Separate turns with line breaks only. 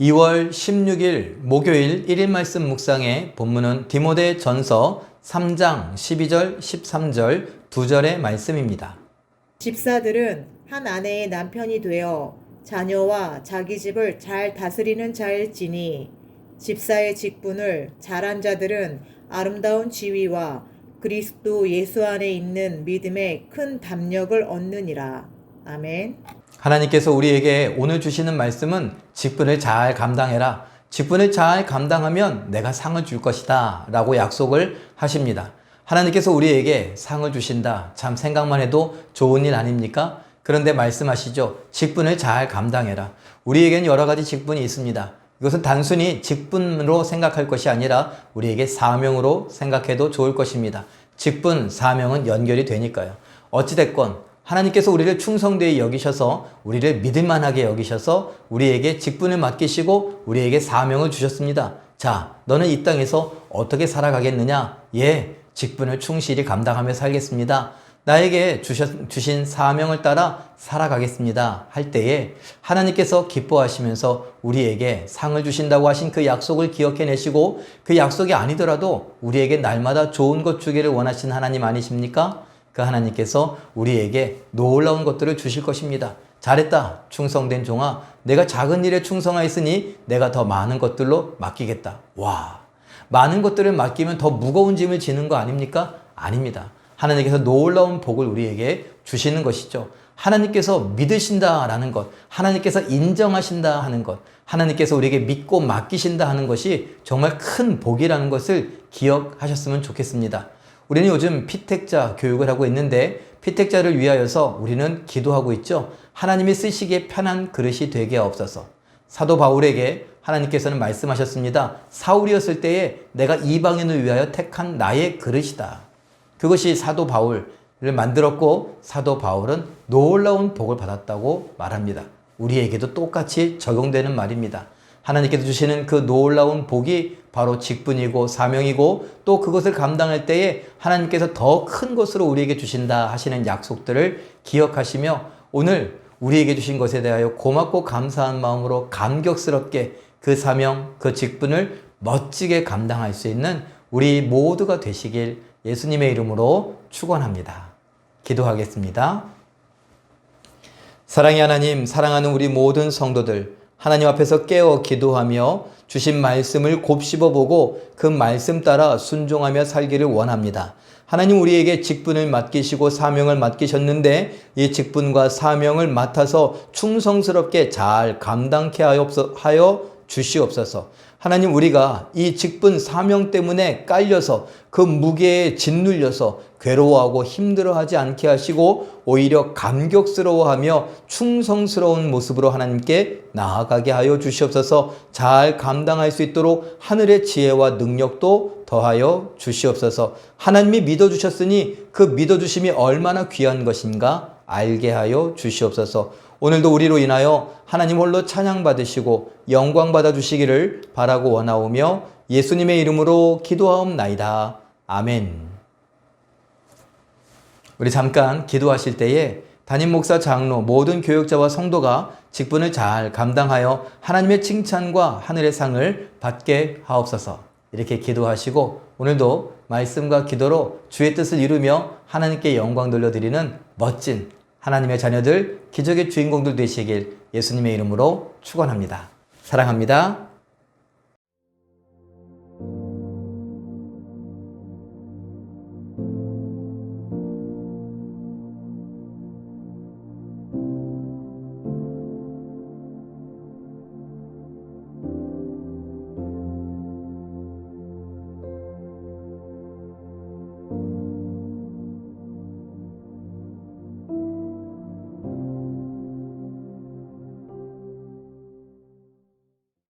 2월 16일 목요일 1일 말씀 묵상의 본문은 디모데 전서 3장 12절 13절 2절의 말씀입니다.
집사들은 한 아내의 남편이 되어 자녀와 자기 집을 잘 다스리는 자일지니 집사의 직분을 잘한 자들은 아름다운 지위와 그리스도 예수 안에 있는 믿음의 큰 담력을 얻느니라. 아멘.
하나님께서 우리에게 오늘 주시는 말씀은 직분을 잘 감당해라. 직분을 잘 감당하면 내가 상을 줄 것이다. 라고 약속을 하십니다. 하나님께서 우리에게 상을 주신다. 참 생각만 해도 좋은 일 아닙니까? 그런데 말씀하시죠. 직분을 잘 감당해라. 우리에겐 여러 가지 직분이 있습니다. 이것은 단순히 직분으로 생각할 것이 아니라 우리에게 사명으로 생각해도 좋을 것입니다. 직분, 사명은 연결이 되니까요. 어찌됐건 하나님께서 우리를 충성되이 여기셔서 우리를 믿을만하게 여기셔서 우리에게 직분을 맡기시고 우리에게 사명을 주셨습니다. 자, 너는 이 땅에서 어떻게 살아가겠느냐? 예, 직분을 충실히 감당하며 살겠습니다. 나에게 주셨, 주신 사명을 따라 살아가겠습니다. 할 때에 하나님께서 기뻐하시면서 우리에게 상을 주신다고 하신 그 약속을 기억해내시고 그 약속이 아니더라도 우리에게 날마다 좋은 것 주기를 원하신 하나님 아니십니까? 그 하나님께서 우리에게 놀라운 것들을 주실 것입니다. 잘했다. 충성된 종아. 내가 작은 일에 충성하였으니 내가 더 많은 것들로 맡기겠다. 와. 많은 것들을 맡기면 더 무거운 짐을 지는 거 아닙니까? 아닙니다. 하나님께서 놀라운 복을 우리에게 주시는 것이죠. 하나님께서 믿으신다라는 것, 하나님께서 인정하신다 하는 것, 하나님께서 우리에게 믿고 맡기신다 하는 것이 정말 큰 복이라는 것을 기억하셨으면 좋겠습니다. 우리는 요즘 피택자 교육을 하고 있는데 피택자를 위하여서 우리는 기도하고 있죠. 하나님이 쓰시기에 편한 그릇이 되게 없어서 사도 바울에게 하나님께서는 말씀하셨습니다. 사울이었을 때에 내가 이방인을 위하여 택한 나의 그릇이다. 그것이 사도 바울을 만들었고 사도 바울은 놀라운 복을 받았다고 말합니다. 우리에게도 똑같이 적용되는 말입니다. 하나님께서 주시는 그 놀라운 복이 바로 직분이고 사명이고 또 그것을 감당할 때에 하나님께서 더 큰 것으로 우리에게 주신다 하시는 약속들을 기억하시며 오늘 우리에게 주신 것에 대하여 고맙고 감사한 마음으로 감격스럽게 그 사명, 그 직분을 멋지게 감당할 수 있는 우리 모두가 되시길 예수님의 이름으로 축원합니다. 기도하겠습니다. 사랑의 하나님, 사랑하는 우리 모든 성도들, 하나님 앞에서 깨어 기도하며 주신 말씀을 곱씹어 보고 그 말씀 따라 순종하며 살기를 원합니다. 하나님 우리에게 직분을 맡기시고 사명을 맡기셨는데 이 직분과 사명을 맡아서 충성스럽게 잘 감당케 하여 주시옵소서. 하나님 우리가 이 직분 사명 때문에 깔려서 그 무게에 짓눌려서 괴로워하고 힘들어하지 않게 하시고 오히려 감격스러워하며 충성스러운 모습으로 하나님께 나아가게 하여 주시옵소서. 잘 감당할 수 있도록 하늘의 지혜와 능력도 더하여 주시옵소서. 하나님이 믿어주셨으니 그 믿어주심이 얼마나 귀한 것인가 알게 하여 주시옵소서 오늘도 우리로 인하여 하나님 홀로 찬양 받으시고 영광 받아 주시기를 바라고 원하오며 예수님의 이름으로 기도하옵나이다. 아멘. 우리 잠깐 기도하실 때에 담임 목사 장로 모든 교역자와 성도가 직분을 잘 감당하여 하나님의 칭찬과 하늘의 상을 받게 하옵소서. 이렇게 기도하시고 오늘도 말씀과 기도로 주의 뜻을 이루며 하나님께 영광 돌려드리는 멋진 하나님의 자녀들, 기적의 주인공들 되시길 예수님의 이름으로 축원합니다. 사랑합니다.